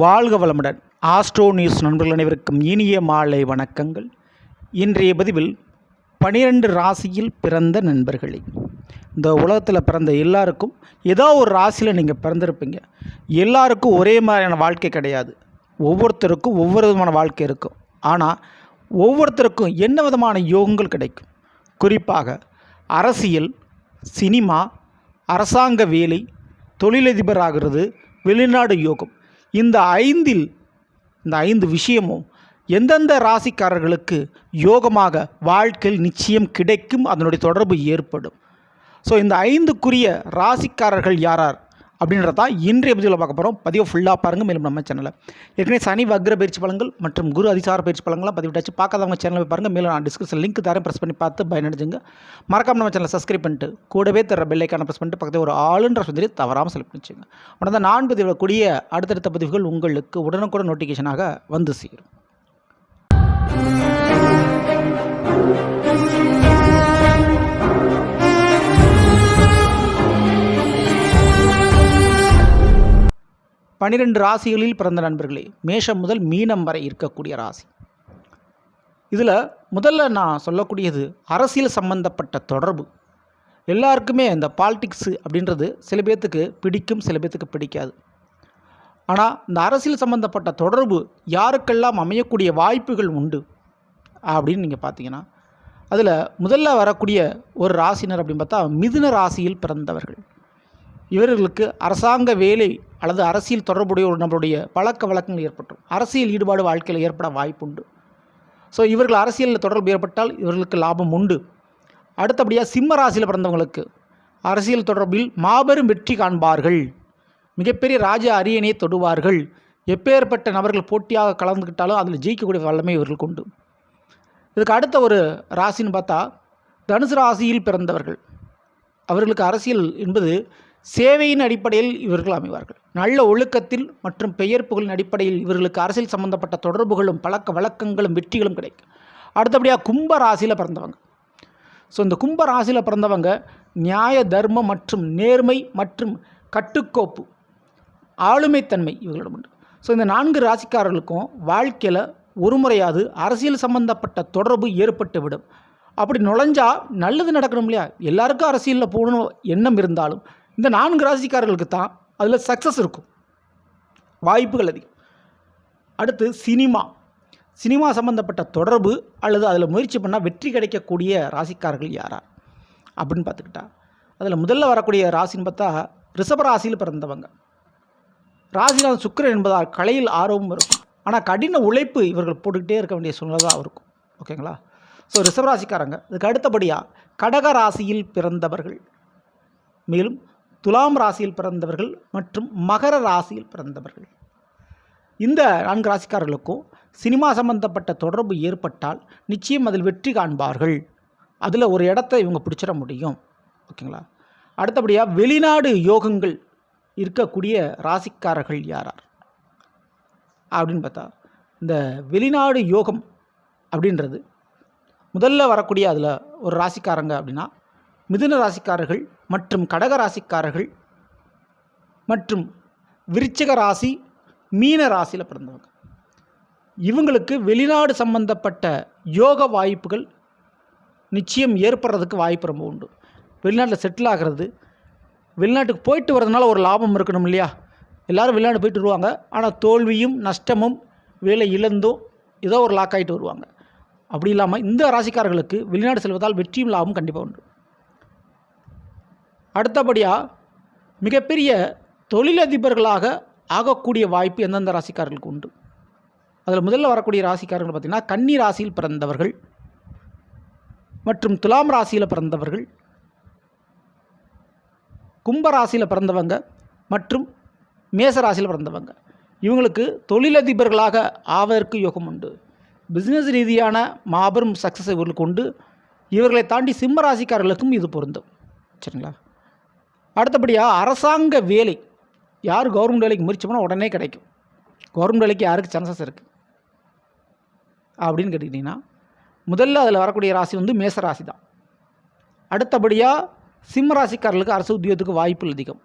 வாழ்க வளமுடன். Astro news நண்பர்கள் அனைவருக்கும் இனிய மாலை வணக்கங்கள். இன்றைய பதிவில் பனிரெண்டு ராசியில் பிறந்த நண்பர்களே. இந்த உலகத்தில் பிறந்த எல்லாருக்கும் ஏதோ ஒரு ராசியில் நீங்கள் பிறந்திருப்பீங்க. எல்லாருக்கும் ஒரே மாதிரியான வாழ்க்கை கிடையாது. ஒவ்வொருத்தருக்கும் ஒவ்வொரு விதமான வாழ்க்கை இருக்கும். ஆனால் ஒவ்வொருத்தருக்கும் என்ன விதமான யோகங்கள் கிடைக்கும்? குறிப்பாக அரசியல் சினிமா அரசாங்க வேலை தொழிலதிபர் ஆகிறது வெளிநாடு யோகம். இந்த ஐந்தில் இந்த ஐந்து விஷயமும் எந்தெந்த ராசிக்காரர்களுக்கு யோகமாக வாழ்க்கையில் நிச்சயம் கிடைக்கும் அதனுடைய தொடர்பு ஏற்படும். ஸோ இந்த ஐந்துக்குரிய ராசிக்காரர்கள் யாரார்? அப்படின்றதா இன்றைய பதிவில் பார்க்க போகிறோம் பதிவை ஃபுல்லாக பாருங்கள் மேலும் நம்ம சேனலில் ஏற்கனவே சனி வக்ர பயிற்சி பலங்கள் மற்றும் குரு அதிசார பயிற்சி பலங்கள்லாம் பதிவிட்டாச்சு. பார்க்காதவங்க சேனலில் பாருங்கள் மேலும் நான் டிஸ்கிரிப்ஷன் லிங்க் தரேன். ப்ரெஸ் பண்ணி பார்த்து பயனடைஞ்சுங்க. மறக்காம நம்ம சேனலை சப்ஸ்கிரைப் பண்ணிட்டு கூடவே தர பெல்லைக்கான ப்ரெஸ் பண்ணிட்டு பக்கத்தில் ஒரு ஆளுன்ற சொல்லி தவறாமல் செலக்ட் பண்ணிச்சுங்க. உடனே நான் பதிவிடக்கூடிய அடுத்தடுத்த பதிவுகள் உங்களுக்கு உடனுக்குடன் நோட்டிஃபிகேஷனாக வந்து சேரும். பனிரெண்டு ராசிகளில் பிறந்த நண்பர்களே மேஷம் முதல் மீனம் வரை இருக்கக்கூடிய ராசி. இதில் முதல்ல நான் சொல்லக்கூடியது அரசியல் சம்பந்தப்பட்ட தொடர்பு. எல்லாருக்குமே இந்த பாலிடிக்ஸு அப்படின்றது சில பேர்த்துக்கு பிடிக்கும் சில பேர்த்துக்கு பிடிக்காது. ஆனால் இந்த அரசியல் சம்பந்தப்பட்ட தொடர்பு யாருக்கெல்லாம் அமையக்கூடிய வாய்ப்புகள் உண்டு அப்படின்னு நீங்கள் பார்த்தீங்கன்னா அதில் முதல்ல வரக்கூடிய ஒரு ராசினர் அப்படின்னு பார்த்தா மிதுன ராசியில் பிறந்தவர்கள். இவர்களுக்கு அரசாங்க வேலை அல்லது அரசியல் தொடர்புடைய ஒரு நம்மளுடைய பழக்க வழக்கங்கள் ஏற்பட்டும் அரசியல் ஈடுபாடு வாழ்க்கையில் ஏற்பட வாய்ப்புண்டு. ஸோ இவர்கள் அரசியலில் தொடர்பு ஏற்பட்டால் இவர்களுக்கு லாபம் உண்டு. அடுத்தபடியாக சிம்ம ராசியில் பிறந்தவங்களுக்கு அரசியல் தொடர்பில் மாபெரும் வெற்றி காண்பார்கள். மிகப்பெரிய ராஜ அரியணையை தொடுவார்கள். எப்பேற்பட்ட நபர்கள் போட்டியாக கலந்துக்கிட்டாலும் அதில் ஜெயிக்கக்கூடிய வல்லமை இவர்களுக்கு உண்டு. இதுக்கு அடுத்த ஒரு ராசின்னு பார்த்தா தனுசு ராசியில் பிறந்தவர்கள். அவர்களுக்கு அரசியல் என்பது சேவையின் அடிப்படையில் இவர்கள் அமைவார்கள். நல்ல ஒழுக்கத்தில் மற்றும் பெயர் புகழின் அடிப்படையில் இவர்களுக்கு அரசியல் சம்பந்தப்பட்ட தொடர்புகளும் பழக்க வழக்கங்களும் வெற்றிகளும் கிடைக்கும். அடுத்தபடியாக கும்ப ராசியில் பிறந்தவங்க. ஸோ இந்த கும்ப ராசியில் பிறந்தவங்க நியாய தர்மம் மற்றும் நேர்மை மற்றும் கட்டுக்கோப்பு ஆளுமைத்தன்மை இவர்களிடம் உண்டு. ஸோ இந்த நான்கு ராசிக்காரர்களுக்கும் வாழ்க்கையில் ஒரு முறையாவது அரசியல் சம்பந்தப்பட்ட தொடர்பு ஏற்பட்டு விடும். அப்படி நுழைஞ்சால் நல்லது நடக்கணும் இல்லையா? எல்லாருக்கும் அரசியலில் போகணும் எண்ணம் இருந்தாலும் இந்த நான்கு ராசிக்காரர்களுக்கு தான் அதில் சக்ஸஸ் இருக்கும். வாய்ப்புகள் அதிகம். அடுத்து சினிமா. சினிமா சம்மந்தப்பட்ட தொடர்பு அல்லது அதில் முயற்சி பண்ணால் வெற்றி கிடைக்கக்கூடிய ராசிக்காரர்கள் யாரா? அப்படின்னு பார்த்துக்கிட்டா அதில் முதல்ல வரக்கூடிய ராசின்னு பார்த்தா ரிஷப ராசியில் பிறந்தவங்க. ராசிநாதன் சுக்கரன் என்பதால் கலையில் ஆர்வமும் இருக்கும். ஆனால் கடின உழைப்பு இவர்கள் போட்டுக்கிட்டே இருக்க வேண்டிய சூழ்நிலை தான் இருக்கும். ஓகேங்களா? ஸோ ரிஷபராசிக்காரங்க. இதுக்கு அடுத்தபடியாக கடக ராசியில் பிறந்தவர்கள். மேலும் துலாம் ராசியில் பிறந்தவர்கள் மற்றும் மகர ராசியில் பிறந்தவர்கள். இந்த நான்கு ராசிக்காரர்களுக்கும் சினிமா சம்பந்தப்பட்ட தொடர்பு ஏற்பட்டால் நிச்சயம் அதில் வெற்றி காண்பார்கள். அதில் ஒரு இடத்த இவங்க பிடிச்சிட முடியும். ஓகேங்களா? அடுத்தபடியாக வெளிநாடு யோகங்கள் இருக்கக்கூடிய ராசிக்காரர்கள் யாரார்? அப்படின்னு பார்த்தா இந்த வெளிநாடு யோகம் அப்படின்றது முதல்ல வரக்கூடிய அதில் ஒரு ராசிக்காரங்க அப்படின்னா மிதுன ராசிக்காரர்கள் மற்றும் கடக ராசிக்காரர்கள் மற்றும் விருச்சிக ராசி மீன ராசியில் பிறந்தவங்க. இவங்களுக்கு வெளிநாடு சம்பந்தப்பட்ட யோக வாய்ப்புகள் நிச்சயம் ஏற்படுறதுக்கு வாய்ப்பு ரொம்ப உண்டு. வெளிநாட்டில் செட்டில் ஆகிறது வெளிநாட்டுக்கு போயிட்டு வரதுனால ஒரு லாபம் இருக்கணும் இல்லையா? எல்லோரும் வெளிநாடு போயிட்டு வருவாங்க. ஆனால் தோல்வியும் நஷ்டமும் வேலை இழந்தும் ஏதோ ஒரு லாக் ஆகிட்டு வருவாங்க. அப்படி இல்லாமல் இந்த ராசிக்காரர்களுக்கு வெளிநாடு செல்வதால் வெற்றியும் லாபம் கண்டிப்பாக உண்டு. அடுத்தபடியாக மிகப்பெரிய தொழிலதிபர்களாக ஆகக்கூடிய வாய்ப்பு எந்தெந்த ராசிக்காரர்களுக்கு உண்டு? அதில் முதல்ல வரக்கூடிய ராசிக்காரர்கள் பார்த்திங்கன்னா கன்னி ராசியில் பிறந்தவர்கள் மற்றும் துலாம் ராசியில் பிறந்தவர்கள் கும்ப ராசியில் பிறந்தவங்க மற்றும் மேச ராசியில் பிறந்தவங்க. இவங்களுக்கு தொழிலதிபர்களாக ஆவதற்கு யோகம் உண்டு. பிஸ்னஸ் ரீதியான மாபெரும் சக்ஸஸ் இவர்களுக்கு உண்டு. இவர்களை தாண்டி சிம்ம ராசிக்காரர்களுக்கும் இது பொருந்தும். சரிங்களா? அடுத்தபடியாக அரசாங்க வேலை. யார் கவர்மெண்ட் வேலைக்கு முயற்சி பண்ணால் உடனே கிடைக்கும். கவர்மெண்ட் வேலைக்கு யாருக்கு சான்சஸ் இருக்குது அப்படின்னு கேட்டுக்கிட்டிங்கன்னா முதல்ல அதில் வரக்கூடிய ராசி வந்து மேச ராசி தான் அடுத்தபடியாக சிம்ம ராசிக்காரர்களுக்கு அரசு உத்தியோகத்துக்கு வாய்ப்புகள் அதிகம்.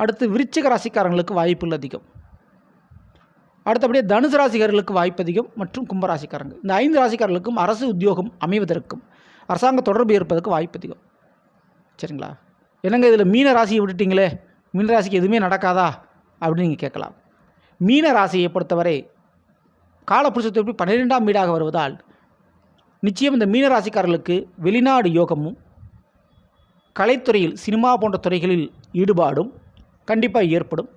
அடுத்து விருச்சிக ராசிக்காரங்களுக்கு வாய்ப்புகள் அதிகம். அடுத்தபடியாக தனுசு ராசிக்காரர்களுக்கு வாய்ப்பு அதிகம் மற்றும் கும்பராசிக்காரங்க இந்த ஐந்து ராசிக்காரர்களுக்கும் அரசு உத்தியோகம் அமைவதற்கும் அரசாங்க தொடர்பு ஏற்பதற்கு வாய்ப்பு அதிகம். சரிங்களா? என்னங்க இதில் மீன ராசியை விட்டுட்டீங்களே? மீன ராசிக்கு எதுவுமே நடக்காதா? அப்படின்னு நீங்கள் கேட்கலாம். மீன ராசியை பொறுத்தவரை காலப்புருஷத்தை பன்னிரெண்டாம் வீடாக வருவதால் நிச்சயம் இந்த மீன ராசிக்காரர்களுக்கு வெளிநாடு யோகமும் கலைத்துறையில் சினிமா போன்ற துறைகளில் ஈடுபாடும் கண்டிப்பாக ஏற்படும்.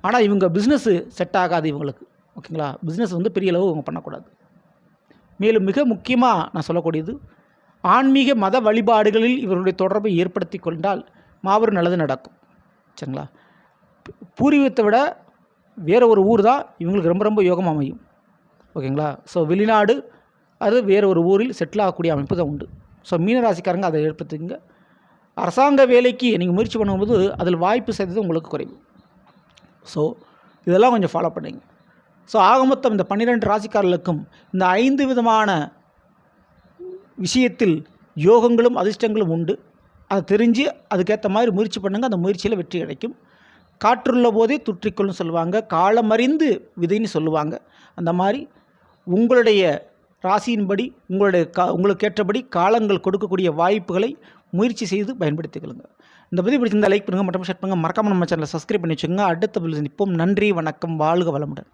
ஆனால் இவங்க பிஸ்னஸ்ஸு செட் ஆகாது இவங்களுக்கு. ஓகேங்களா? பிஸ்னஸ் வந்து பெரிய அளவு இவங்க பண்ணக்கூடாது. மேலும் மிக முக்கியமாக நான் சொல்லக்கூடியது ஆன்மீக மத வழிபாடுகளில் இவருடைய தொடர்பை ஏற்படுத்தி கொண்டால் மாபெரும் நல்லது நடக்கும். சரிங்களா? பூர்வீகத்தை விட வேறு ஒரு ஊர் தான் இவங்களுக்கு ரொம்ப ரொம்ப யோகம் அமையும். ஓகேங்களா? ஸோ வெளிநாடு அது வேறு ஒரு ஊரில் செட்டில் ஆகக்கூடிய அமைப்பு தான் உண்டு. ஸோ மீனராசிக்காரங்க அதை ஏற்படுத்துங்க அரசாங்க வேலைக்கு நீங்கள் முயற்சி பண்ணும்போது அதில் வாய்ப்பு செய்தது உங்களுக்கு குறைவு. ஸோ இதெல்லாம் கொஞ்சம் ஃபாலோ பண்ணுங்க. ஸோ ஆக மொத்தம் இந்த பன்னிரெண்டு ராசிக்காரர்களுக்கும் இந்த ஐந்து விதமான விஷயத்தில் யோகங்களும் அதிர்ஷ்டங்களும் உண்டு. அதை தெரிஞ்சு அதுக்கேற்ற மாதிரி முயற்சி பண்ணுங்கள் அந்த முயற்சியில் வெற்றி கிடைக்கும். காற்றுள்ள போதே துற்றிக்கொள்ளும் சொல்லுவாங்க. காலமறிந்து விதைன்னு சொல்லுவாங்க. அந்த மாதிரி உங்களுடைய ராசியின்படி உங்களுடைய கா உங்களுக்கு ஏற்றபடி காலங்கள் கொடுக்கக்கூடிய வாய்ப்புகளை முயற்சி செய்து பயன்படுத்திக்கொள்ளுங்க. இந்த பதிவு பிடிச்சிருந்தால் லைக் பண்ணுங்கள் மற்றும் ஷேர் பண்ணுங்கள் மறக்காமல் நம்ம சேனலை சப்ஸ்கிரைப் பண்ணி வச்சுக்கோங்க. அடுத்த பதில் நிற்போம் நன்றி வணக்கம். வாழ்க வளமுடன்.